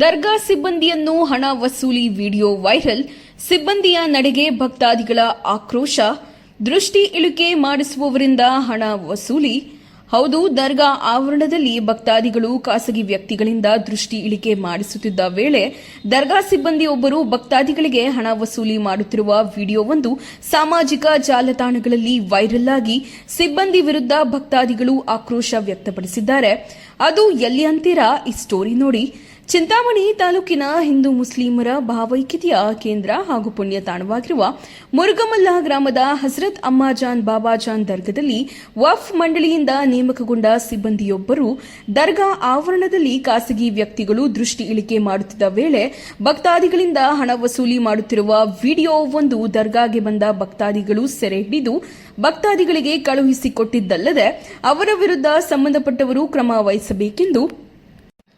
ದರ್ಗಾ ಸಿಬ್ಬಂದಿಯನ್ನು ಹಣ ವಸೂಲಿ ವಿಡಿಯೋ ವೈರಲ್, ಸಿಬ್ಬಂದಿಯ ನಡೆಗೆ ಭಕ್ತಾದಿಗಳ ಆಕ್ರೋಶ, ದೃಷ್ಟಿ ಇಳಿಕೆ ಮಾಡಿಸುವವರಿಂದ ಹಣ ವಸೂಲಿ. ಹೌದು, ದರ್ಗಾ ಆವರಣದಲ್ಲಿ ಭಕ್ತಾದಿಗಳು ಖಾಸಗಿ ವ್ಯಕ್ತಿಗಳಿಂದ ದೃಷ್ಟಿ ಇಳಿಕೆ ಮಾಡಿಸುತ್ತಿದ್ದ ವೇಳೆ ದರ್ಗಾ ಸಿಬ್ಬಂದಿಯೊಬ್ಬರು ಭಕ್ತಾದಿಗಳಿಗೆ ಹಣ ವಸೂಲಿ ಮಾಡುತ್ತಿರುವ ವಿಡಿಯೋವೊಂದು ಸಾಮಾಜಿಕ ಜಾಲತಾಣಗಳಲ್ಲಿ ವೈರಲ್ ಆಗಿ ಸಿಬ್ಬಂದಿ ವಿರುದ್ಧ ಭಕ್ತಾದಿಗಳು ಆಕ್ರೋಶ ವ್ಯಕ್ತಪಡಿಸಿದ್ದಾರೆ. ಅದು ಎಲ್ಲಿ ಅಂತೀರಾ? ಈ ಸ್ಟೋರಿ ನೋಡಿ. ಚಿಂತಾಮಣಿ ತಾಲೂಕಿನ ಹಿಂದೂ ಮುಸ್ಲಿಮರ ಭಾವೈಕ್ಯತೆಯ ಕೇಂದ್ರ ಹಾಗೂ ಪುಣ್ಯ ತಾಣವಾಗಿರುವ ಮುರುಗಮಲ್ಲ ಗ್ರಾಮದ ಹಜರತ್ ಅಮ್ಮಾಜಾನ್ ಬಾಬಾಜಾನ್ ದರ್ಗಾದಲ್ಲಿ ವಫ್ ಮಂಡಳಿಯಿಂದ ನೇಮಕಗೊಂಡ ಸಿಬ್ಬಂದಿಯೊಬ್ಬರು ದರ್ಗಾ ಆವರಣದಲ್ಲಿ ಖಾಸಗಿ ವ್ಯಕ್ತಿಗಳು ದೃಷ್ಟಿ ಇಳಿಕೆ ಮಾಡುತ್ತಿದ್ದ ವೇಳೆ ಭಕ್ತಾದಿಗಳಿಂದ ಹಣ ವಸೂಲಿ ಮಾಡುತ್ತಿರುವ ವಿಡಿಯೋವೊಂದು ದರ್ಗಾಗೆ ಬಂದ ಭಕ್ತಾದಿಗಳು ಸೆರೆ ಹಿಡಿದು ಭಕ್ತಾದಿಗಳಿಗೆ ಕಳುಹಿಸಿಕೊಟ್ಟಿದ್ದಲ್ಲದೆ ಅವರ ವಿರುದ್ಧ ಸಂಬಂಧಪಟ್ಟವರು ಕ್ರಮ ವಹಿಸಬೇಕೆಂದು